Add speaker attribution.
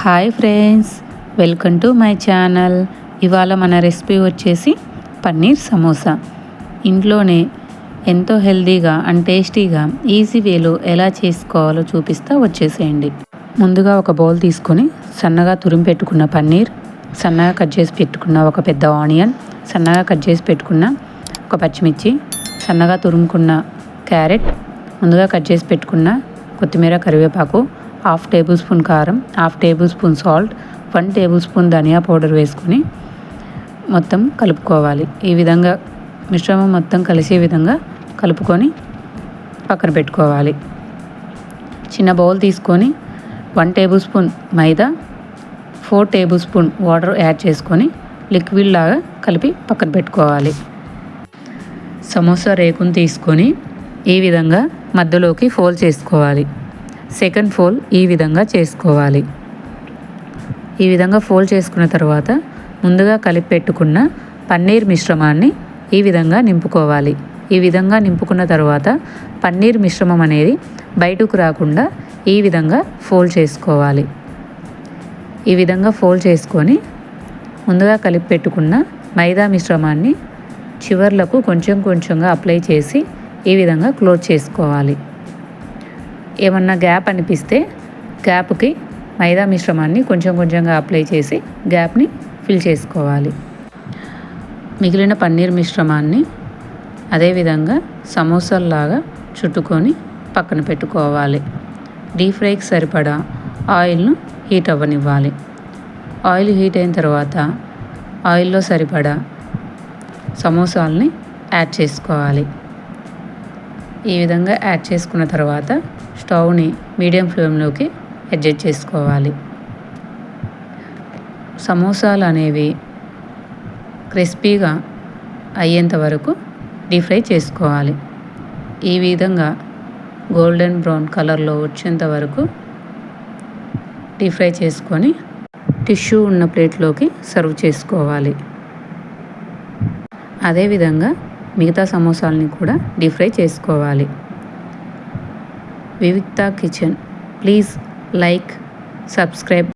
Speaker 1: Hi friends welcome to my channel. ఇవాళ మన recipe వచ్చేసి పన్నీర్ సమోసా. ఇంట్లోనే ఎంతో హెల్తీగా అండ్ టేస్టీగా ఈజీ వేలో ఎలా చేసుకోవాలో చూపిస్తా వచ్చేసేయండి. ముందుగా ఒక బౌల్ తీసుకొని సన్నగా తురిమి పెట్టుకున్న పన్నీర్ సన్నగా కట్ చేసి పెట్టుకున్న ఒక పెద్ద ఆనియన్ సన్నగా కట్ చేసి పెట్టుకున్న ఒక పచ్చిమిర్చి సన్నగా తురుముకున్న క్యారెట్ ముందుగా కట్ చేసి పెట్టుకున్న కొత్తిమీర కరివేపాకు హాఫ్ టేబుల్ స్పూన్ కారం half tablespoon salt one tablespoon ధనియా పౌడర్ వేసుకొని మొత్తం కలుపుకోవాలి. ఈ విధంగా మిశ్రమం మొత్తం కలిసే విధంగా కలుపుకొని పక్కన పెట్టుకోవాలి. చిన్న బౌల్ తీసుకొని వన్ టేబుల్ స్పూన్ మైదా four table spoon water add చేసుకొని లిక్విడ్ లాగా కలిపి పక్కన పెట్టుకోవాలి. సమోసా రేకును తీసుకొని ఈ విధంగా మధ్యలోకి ఫోల్డ్ చేసుకోవాలి. సెకండ్ ఫోల్ ఈ విధంగా చేసుకోవాలి. ఈ విధంగా ఫోల్డ్ చేసుకున్న తర్వాత ముందుగా కలిపి పెట్టుకున్న పన్నీర్ మిశ్రమాన్ని ఈ విధంగా నింపుకోవాలి. ఈ విధంగా నింపుకున్న తర్వాత పన్నీర్ మిశ్రమం అనేది బయటకు రాకుండా ఈ విధంగా ఫోల్డ్ చేసుకోవాలి. ఈ విధంగా ఫోల్డ్ చేసుకొని ముందుగా కలిపి పెట్టుకున్న మైదా మిశ్రమాన్ని చివర్లకు కొంచెం కొంచెంగా అప్లై చేసి ఈ విధంగా క్లోజ్ చేసుకోవాలి. ఏమన్నా గ్యాప్ అనిపిస్తే గ్యాప్కి మైదా మిశ్రమాన్ని కొంచెం కొంచెంగా అప్లై చేసి గ్యాప్ని ఫిల్ చేసుకోవాలి. మిగిలిన పన్నీర్ మిశ్రమాన్ని అదేవిధంగా సమోసాల్లాగా చుట్టుకొని పక్కన పెట్టుకోవాలి. డీప్ ఫ్రైకి సరిపడా ఆయిల్ను హీట్ అవ్వనివ్వాలి. ఆయిల్ హీట్ అయిన తర్వాత ఆయిల్లో సరిపడా సమోసాల్ని యాడ్ చేసుకోవాలి. ఈ విధంగా యాడ్ చేసుకున్న తర్వాత స్టవ్ని మీడియం ఫ్లేమ్లోకి అడ్జస్ట్ చేసుకోవాలి. సమోసాలు అనేవి క్రిస్పీగా అయ్యేంత వరకు డీప్ ఫ్రై చేసుకోవాలి. ఈ విధంగా గోల్డెన్ బ్రౌన్ కలర్లో వచ్చేంత వరకు డీప్ ఫ్రై చేసుకొని టిష్యూ ఉన్న ప్లేట్లోకి సర్వ్ చేసుకోవాలి. అదేవిధంగా మిగతా సమోసాలని కూడా డీప్ ఫ్రై చేసుకోవాలి. వివిక్త కిచెన్. Please like subscribe.